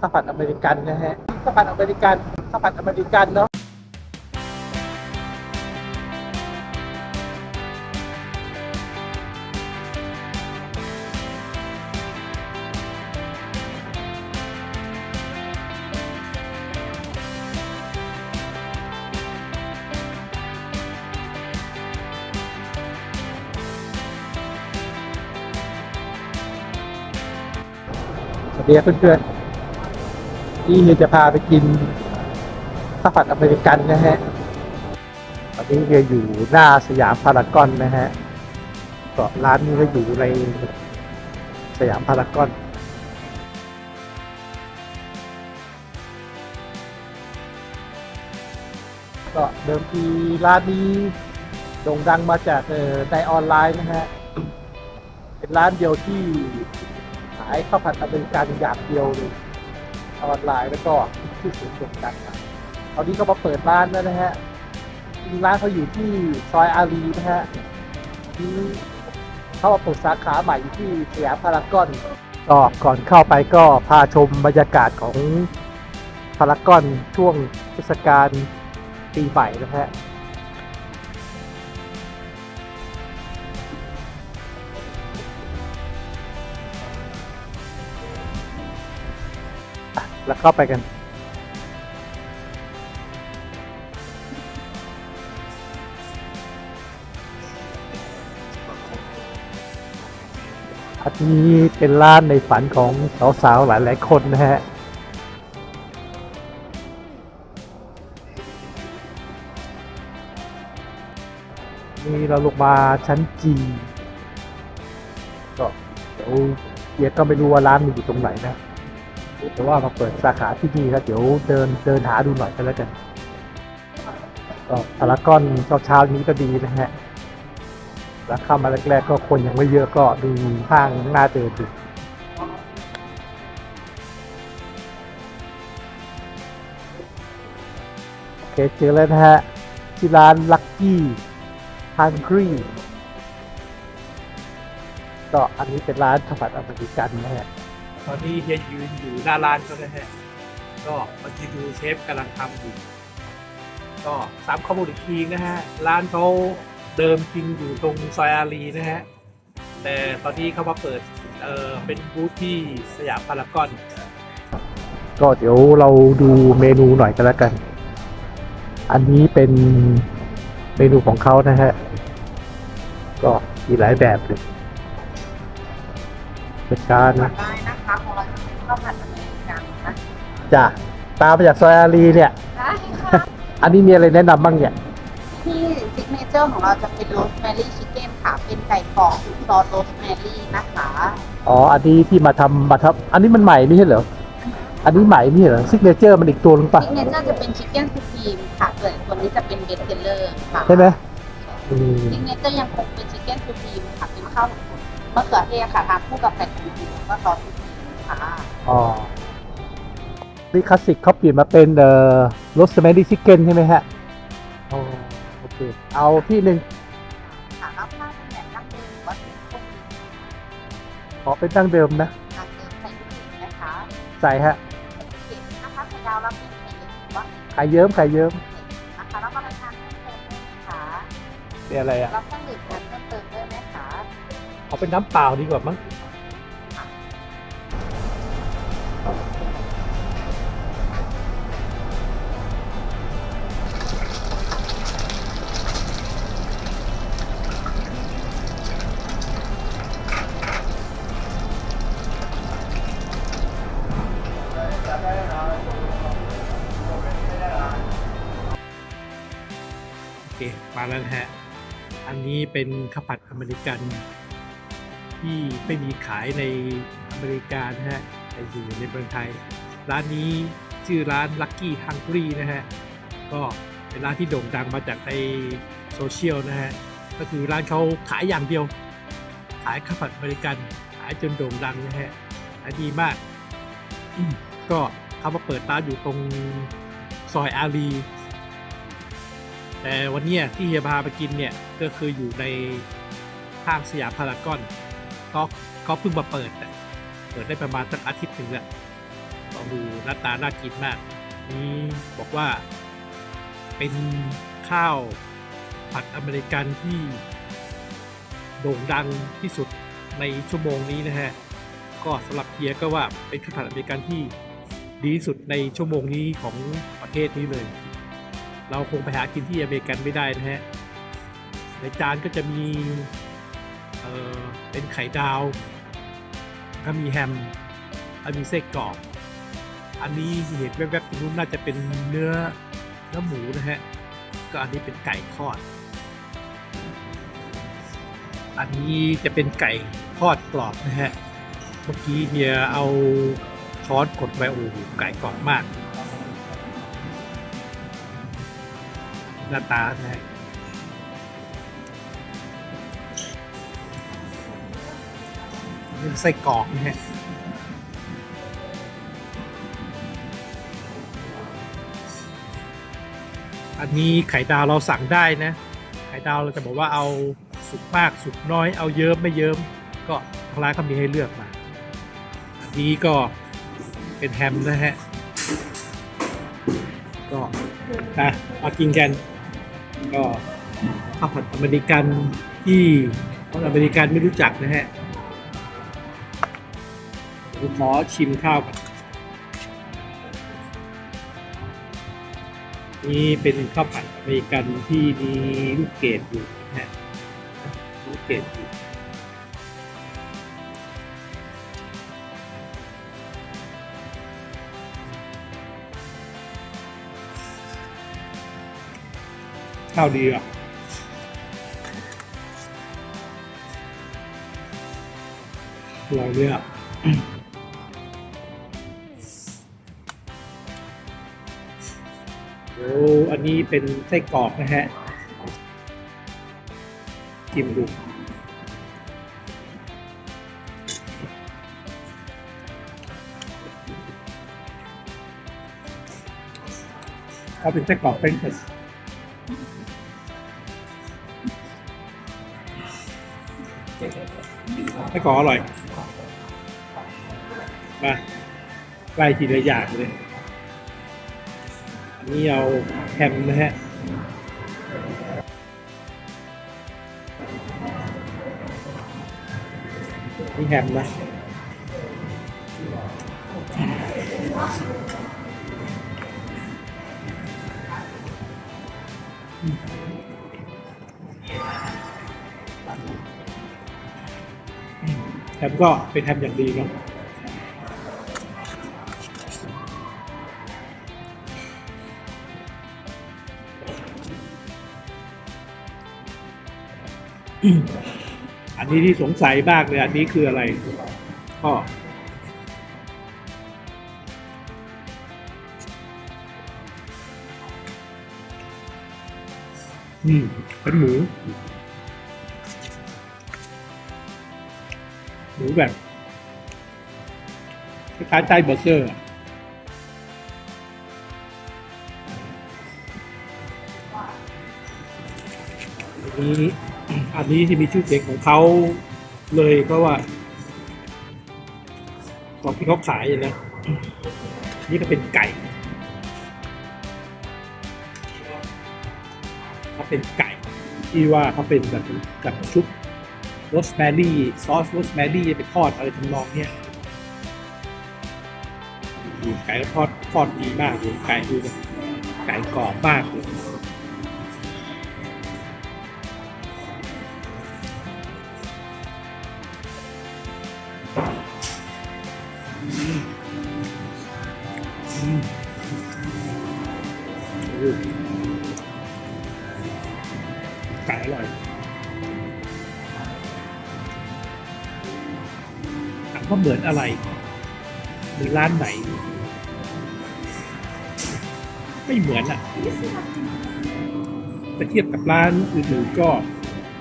ข้าวผัดอเมริกันนะฮะข้าวผัดอเมริกันข้าวผัดอเมริกันเนาะสวัสดีเพื่อนๆ นี่จะพาไปกินข้าวผัดอเมริกันนะฮะตอนนี้เฮียอยู่หน้าสยามพารากอนนะฮะก็ร้านนี้ก็อยู่ในสยามพารากอนก็เดิมทีร้านนี้โด่งดังมาจากในออนไลน์นะฮะ เป็นร้านเดียวที่ขายข้าวผัดอเมริกันอย่างเดียวเลย ออนไลน์แล้วก็ที่สุดโด่งดังมาตอนนี้ก็มาเปิดร้านแล้วนะฮะร้านเขาอยู่ที่ซอยอารีนะฮะที่เขามาเปิดสาขาใหม่อยู่ที่สยามพารากอนก็ก่อนเข้าไปก็พาชมบรรยากาศของพารากอนช่วงเทศกาลปีใหม่นะฮะ แล้วเข้าไปกัน อันนี้เป็นร้านในฝันของสาวๆหลายๆคนนะฮะนี่เราลงมาชั้นจีก็เดี๋ยวเดียก็ไม่รู้ว่าร้านมันอยู่ตรงไหนนะ แต่ว่ามาเปิดสาขาที่นี่ครับเดี๋ยวเดินเดินหาดูหน่อยกันแล้วกันก็พารากอนเช้าเช้าๆนี้ก็ดีนะฮะแล้วเข้ามาแรกๆ ก็คนยังไม่เยอะก็ดูห้างน่าเดินดูโอเคเจอแล้วนะฮะที่ร้าน Lucky Hungry ก็อันนี้เป็นร้านข้าวผัดอเมริกันนะฮะ ตอนนี้เฮียยืนอยู่หน้าร้านเขานะฮะก็มาทีดูเชฟกำลังทำอยู่ ก็สามข้อมูลอีกทีนะฮะ ร้านเขาเดิมจริงอยู่ตรงซอยอารีนะฮะ แต่ตอนนี้เขามาเปิดเออเป็นบูธที่สยามพารากอนก็เดี๋ยวเราดูเมนูหน่อยกันแล้วกัน อันนี้เป็นเมนูของเขานะฮะ ก็มีหลายแบบเลยเป็นการนะ จ้ะตามมาจากซอยอารีเนี่ย ได้ค่ะ อันนี้มีอะไรแนะนำบ้างเนี่ย ที่ซิกเนเจอร์ของเราจะเป็นโรสแมรี่ชิคเก้นค่ะ เป็นไก่กรอบซอสโรสแมรี่นะคะอ๋อ อันนี้ที่มาทำมาทำอันนี้มันใหม่ไม่ใช่เหรอ อันนี้ใหม่ไม่ใช่เหรอซิกเนเจอร์มันอีกตัวหนึงปะซิกเนเจอร์จะเป็นชิคเก้นซูพีมค่ะส่วนตัวนี้จะเป็นเบสเซลเลอร์ค่ะใช่ไหมอืมซิกเนเจอร์ยังคงเป็นชิคเก้นซูพีมค่ะ เป็นข้าวมะเขือเทศค่ะทานคู่กับไก่ทูพีแล้วก็ซอสซูพีมค่ะ อ๋อ นี่คลาสสิกเขาเปลี่ยนมาเป็นเอ่อโรสแมรี่ชิคเก้นใช่ไหมฮะอ๋อโอเค เอาที่หนึ่งค่ะแล้วถ้าเป็นแบบดั้งเดิมหรือว่าเป็นพวกนี้ขอเป็นดั้งเดิมนะทานเดิมใส่ลูกชิ้นนะคะใส่ฮะเผ็ดนะคะไข่ดาวรับเป็นเผ็ดหรือว่าไข่เยิ้มไข่เยิ้มนะคะแล้วก็ไปทานเพิ่มเติมได้ไหมคะเป็นอะไรอะรับเครื่องดื่มทานเพิ่มเติมได้ไหมคะเอาเป็นน้ำเปล่าดีกว่ามั้ง เคมาแล้วฮะ อันนี้เป็นข้าวผัดอเมริกัน ที่ไม่มีขายในอเมริกานะฮะแต่อยู่ในเมืองไทย ร้านนี้ชื่อร้าน Lucky Hungry นะฮะ ก็เป็นร้านที่โด่งดังมาจากในโซเชียลนะฮะ ก็คือร้านเขาขายอย่างเดียว ขายข้าวผัดอเมริกันขายจนโด่งดังนะฮะขายดีมาก ก็เขามาเปิดร้านอยู่ตรงซอยอารี แต่วันนี้ที่เฮียพาไปกินเนี่ยก็คืออยู่ในห้างสยามพารากอนก็ก็เพิ่งมาเปิดเปิดได้ประมาณสักอาทิตย์หนึ่งแล้วดูหน้าตาน่ากินมากนี่บอกว่าเป็นข้าวผัดอเมริกันที่โด่งดังที่สุดในชั่วโมงนี้นะฮะ ก็สำหรับเฮียก็ว่าเป็นข้าวผัดอเมริกันที่ดีที่สุดในชั่วโมงนี้ของประเทศนี้เลย เราคงไปหากินที่อเมริกันไม่ได้นะฮะ ในจานก็จะมี เออเป็นไข่ดาว ก็มีแฮมแล้วมีไส้กรอกอันนี้เห็นแวบๆตรงนู้นน่าจะเป็นเนื้อเนื้อหมูนะฮะ ก็อันนี้เป็นไก่ทอด อันนี้จะเป็นไก่ทอดกรอบนะฮะ เมื่อกี้เฮียเอาช้อนกดไปโอ้ไก่กรอบมาก หน้าตานะฮะเป็นไส้กรอกนะฮะอันนี้ไข่ดาวเราสั่งได้นะ ไข่ดาวเราจะบอกว่าเอาสุกมากสุกน้อยเอาเยิ้มไม่เยิ้ม ก็ทางร้านเขามีให้เลือกมา อันนี้ก็เป็นแฮมนะฮะ ก็นะมากินกัน ก็ข้าวผัดอเมริกันที่คนอเมริกันไม่รู้จักนะฮะผมขอชิมข้าวก่อนนี่เป็นข้าวผัดอเมริกันที่มีลูกเกดอยู่นะฮะลูกเกดอยู่ ข้าวดีอะอร่อยเลยอะโอ้อันนี้เป็นไส้กรอกนะฮะชิมดูเขาเป็นไส้กรอกเป็น ไอ้กรออร่อย มาไล่ทีละอย่างเลย อันนี้เอาแฮมนะฮะนี่แฮมนะ แฮมก็เป็นแฮมอย่างดีเนาะอันนี้ที่สงสัยมากเลย อันนี้คืออะไรก็อืมเป็นหมู หมูแบบคล้ายๆไส้เบอร์เกอร์อะอันนี้อันนี้ที่มีชื่อเสียงของเขาเลยเพราะว่าของที่เขาขายนะนี่ก็เป็นไก่เขาเป็นไก่ที่ว่าเขาเป็นแบบกับชุบ โรสแมรี่ซอสโรสแมรี่ไปทอดอะไรทำนองเนี้ยไก่ทอดทอดดีมากเลยไก่ดูไก่กรอบมากเลย ว่าเหมือนอะไรเหมือนร้านไหน ไม่เหมือนอะแต่เทียบกับร้านอื่นๆก็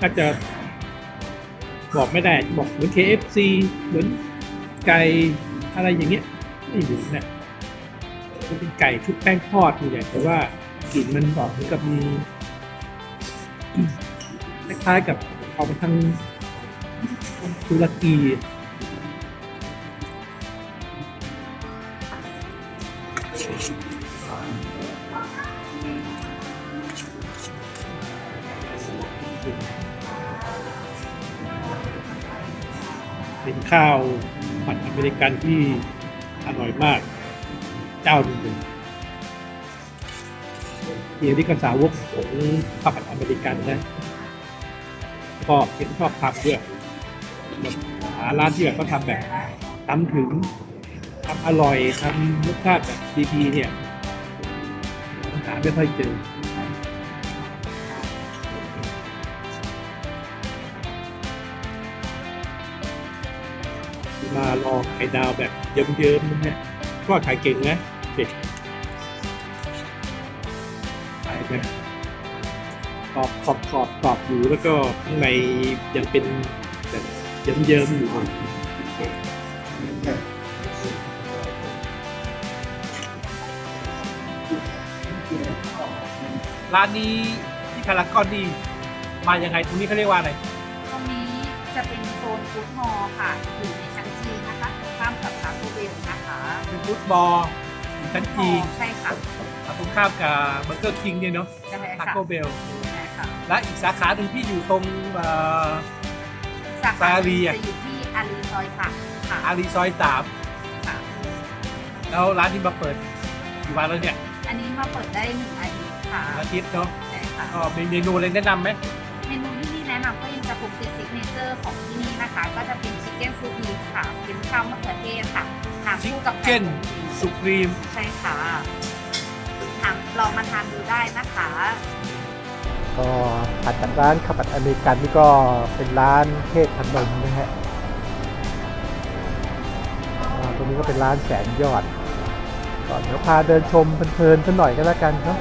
ถ้าจจะบอกไม่ได้บอกเหมือน KFC เหมือนไก่อะไรอย่างเงี้ยไม่เหมือนนะมันเป็นไก่ชุบแป้งทอดนี่แหละแต่ว่ากลิ่นมันบอกเหมือนกับมีคล้ายๆกับออกมาทางตุรกี เป็นข้าวผัดอเมริกันที่อร่อยมาก เจ้าหนึ่งเลยเฮียนี่ก็สาวกของข้าวผัดอเมริกันนะชอบเห็นชอบทำด้วยแบบหาร้านที่แบบเขาทำแบบทำถึงทำอร่อยทำรสชาติแบบดีๆเนี่ยหาไม่ค่อยเจอ มาลองไข่ดาวแบบเยิ้มๆนะฮะก็ขายเก่งนะเด็กขายแบบกรอบขอบขอบกรอบอยู่แล้วก็ข้างในยังเป็นแบบเยิ้มๆอยู่ร้านนี้ที่พารากอนนี่มายังไงตรงนี้เขาเรียกว่าอะไร ตรงนี้จะเป็นโซนฟู้ดมอลล์ค่ะอยู่ในชั้นจีนนะคะตรง ข้ามกับทาโกเบลนะคะเป็นฟุตบอลอยู่ชั้นจีนใช่ค่ะตรงข้ามกับเบอร์เกอร์คิงเนี่ยเนาะใช่ทาค่ะโกเบลใช่ค่ะและอีกสาขาหนึ่งที่อยู่ตรงเอ่อสาขาอารีจะอะอยู่ที่อารีซอยค่ะค่ะอารีซอยสามค่ะแล้วร้านที่มาเปิดกี่วันแล้วเนี่ย อันนี้มาเปิดได้หนึ่งอาทิตย์ค่ะอาทิตย์เนาะใช่ค่ะก็มีเมนูอะไรแนะนำไหมเม นูที่นี่แนะนำก็ยังจะคงเป็นซิกเนเจอร์ของที่นี่นะคะ ก็จะเป็นชิคเก้นซูพีค่ะเป็นข้าวมะเขือเทศค่ะทานคู่กับเก้นไก่สุกรีมใช่ค่ะทานลองมาทานดูได้นะคะ ก็ถัดจากร้านข้าวผัดอเมริกันนี่ก็เป็นร้านเทศขนมนะฮะตรงนี้ก็เป็นร้านแสนยอด ก่อนเดี๋ยวพาเดินชมเพลินๆสักหน่อยก็แล้วกันครับ